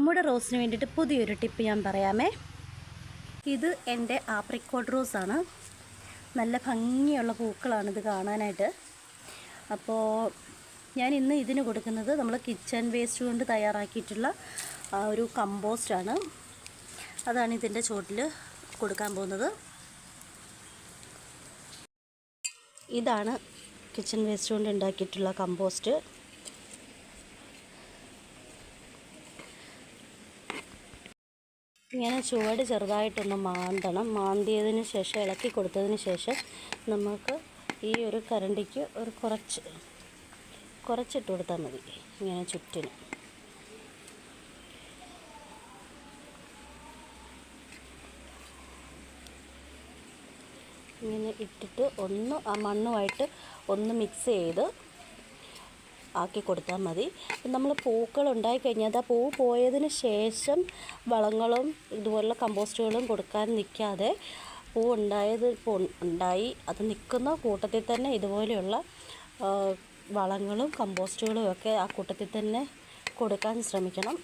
നമ്മുടെ റോസിന് വേണ്ടിയിട്ട് പുതിയൊരു ടിപ്പ് ഞാൻ പറയാമേ. ഇത് എന്റെ ആപ്രിക്കോട്ട് റോസാണ്. നല്ല ഭംഗിയുള്ള പൂക്കളാണിത് കാണാനായിട്ട്. അപ്പോൾ ഞാൻ ഇന്ന് ഇതിന് കൊടുക്കുന്നത് നമ്മൾ കിച്ചൺ വേസ്റ്റ് കൊണ്ട് തയ്യാറാക്കിയിട്ടുള്ള ഒരു കമ്പോസ്റ്റാണ് അതാണ് ഇതിന്റെ ചുവട്ടിൽ കൊടുക്കാൻ പോകുന്നത്. ഇതാണ് കിച്ചൺ വേസ്റ്റ് കൊണ്ട് ഉണ്ടാക്കിയിട്ടുള്ള കമ്പോസ്റ്റ് ഇങ്ങനെ ചുവട് ചെറുതായിട്ടൊന്ന് മാന്തണം. മാന്തിയതിന് ശേഷം ഇളക്കി കൊടുത്തതിന് ശേഷം നമുക്ക് ഈ ഒരു കരണ്ടിക്ക് ഒരു കുറച്ച് കുറച്ചിട്ട് കൊടുത്താൽ മതി ഇങ്ങനെ ചുറ്റിന്. ഇങ്ങനെ ഇട്ടിട്ട് ഒന്ന് ആ മണ്ണുമായിട്ട് ഒന്ന് മിക്സ് ചെയ്ത് ആക്കി കൊടുത്താൽ മതി. നമ്മൾ പൂക്കൾ ഉണ്ടായി കഴിഞ്ഞാൽ ആ പൂ പോയതിന് ശേഷം വളങ്ങളും ഇതുപോലുള്ള കമ്പോസ്റ്റുകളും കൊടുക്കാൻ നിൽക്കാതെ പൂ ഉണ്ടായത് ഉണ്ടായി അത് നിൽക്കുന്ന കൂട്ടത്തിൽ തന്നെ ഇതുപോലെയുള്ള വളങ്ങളും കമ്പോസ്റ്റുകളും ഒക്കെ ആ കൂട്ടത്തിൽ തന്നെ കൊടുക്കാൻ ശ്രമിക്കണം.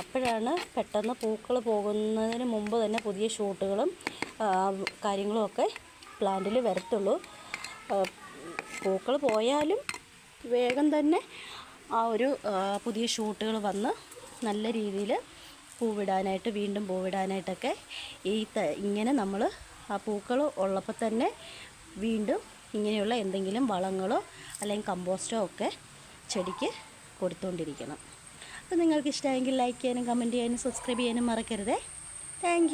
അപ്പോഴാണ് പെട്ടെന്ന് പൂക്കൾ പോകുന്നതിന് മുമ്പ് തന്നെ പുതിയ ഷൂട്ടുകളും കാര്യങ്ങളുമൊക്കെ പ്ലാന്റിൽ വരത്തുള്ളൂ. പൂക്കൾ പോയാലും വേഗം തന്നെ ആ ഒരു പുതിയ ഷൂട്ടുകൾ വന്ന് നല്ല രീതിയിൽ പൂവിടാനായിട്ട് വീണ്ടും പൂവിടാനായിട്ടൊക്കെ ഈ ഇങ്ങനെ നമ്മൾ ആ പൂക്കൾ ഉള്ളപ്പോൾ തന്നെ വീണ്ടും ഇങ്ങനെയുള്ള എന്തെങ്കിലും വളങ്ങളോ അല്ലെങ്കിൽ കമ്പോസ്റ്റോ ഒക്കെ ചെടിക്ക് കൊടുത്തുകൊണ്ടിരിക്കണം. അപ്പോൾ നിങ്ങൾക്ക് ഇഷ്ടമായെങ്കിൽ ലൈക്ക് ചെയ്യാനും കമന്റ് ചെയ്യാനും സബ്സ്ക്രൈബ് ചെയ്യാനും മറക്കരുതേ. താങ്ക്